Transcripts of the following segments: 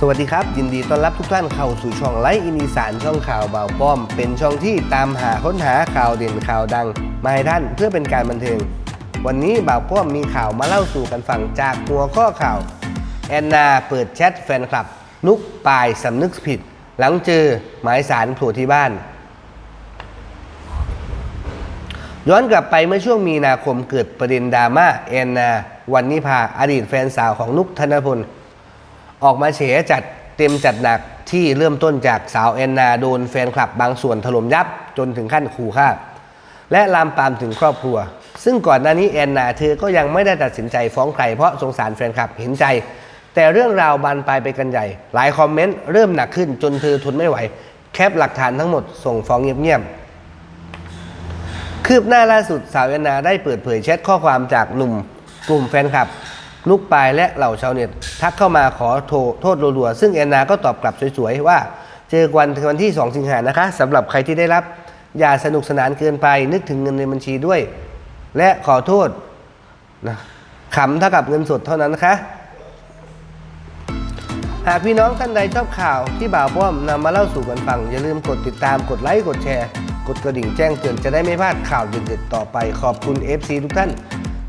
สวัสดีครับ ยินดีต้อนรับทุกท่านเข้าสู่ช่องไลฟ์อินีสานช่องข่าวเบาป้อม เป็นช่องที่ตามหาค้นหาข่าวเด่นข่าวดัง มาให้ท่านเพื่อเป็นการบันเทิง วันนี้บ่าวป้อมมีข่าวมาเล่าสู่กันฟังจากหัวข้อข่าว แอนนาเปิดแชทแฟนคลับ นุกปายสำนึกผิด หลังเจอหมายสารโผล่ที่บ้าน ย้อนกลับไปเมื่อช่วงมีนาคมเกิดประเด็นดราม่าแอนนาวันนิพาอดีตแฟนสาวของนุกธนพล ออกมาเฉจัดเต็มจัดหนักที่เริ่มต้นจากสาวแอนนาโดนแฟนคลับบางส่วนถล่มยับจนถึงขั้นขู่ฆ่า และลามปามถึงครอบครัว ซึ่งก่อนหน้านี้แอนนาเธอก็ยังไม่ได้ตัดสินใจฟ้องใครเพราะสงสารแฟนคลับเห็นใจ แต่เรื่องราวบานปลายไปกันใหญ่ หลายคอมเมนต์เริ่มหนักขึ้นจนเธอทนไม่ไหว แคปหลักฐานทั้งหมดส่งฟ้องเงียบๆคืบหน้าล่าสุดสาวแอนนาได้เปิดเผยแชทข้อความจากหนุ่มกลุ่มแฟนคลับ ลูกปลายและเหล่าชาวเน็ต ทักเข้ามาขอโทษโทษรัวๆ ซึ่งแอนนาก็ตอบกลับสวยๆ ว่า เจอกันวันที่ 2 สิงหานะคะสำหรับใครที่ได้รับ อย่าสนุกสนานเกินไปนึกถึงเงินในบัญชีด้วย และขอโทษนะขำเท่ากับเงินสดเท่านั้นนะคะหากพี่น้องท่านใดชอบข่าวที่บ่าวป้อมนำมาเล่าสู่กันฟัง อย่าลืมกดติดตามกดไลค์กดแชร์ กดกระดิ่งแจ้งเตือนจะได้ไม่พลาดข่าวเด็ดๆต่อไปขอบคุณ FC ทุกท่าน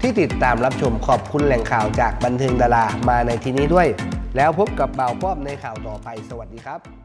ที่ติดตามรับชมขอบคุณแหล่งข่าวจากบันเทิงดารามาในที่นี้ด้วย แล้วพบกับบ่าวป้อมในข่าวต่อไปสวัสดีครับ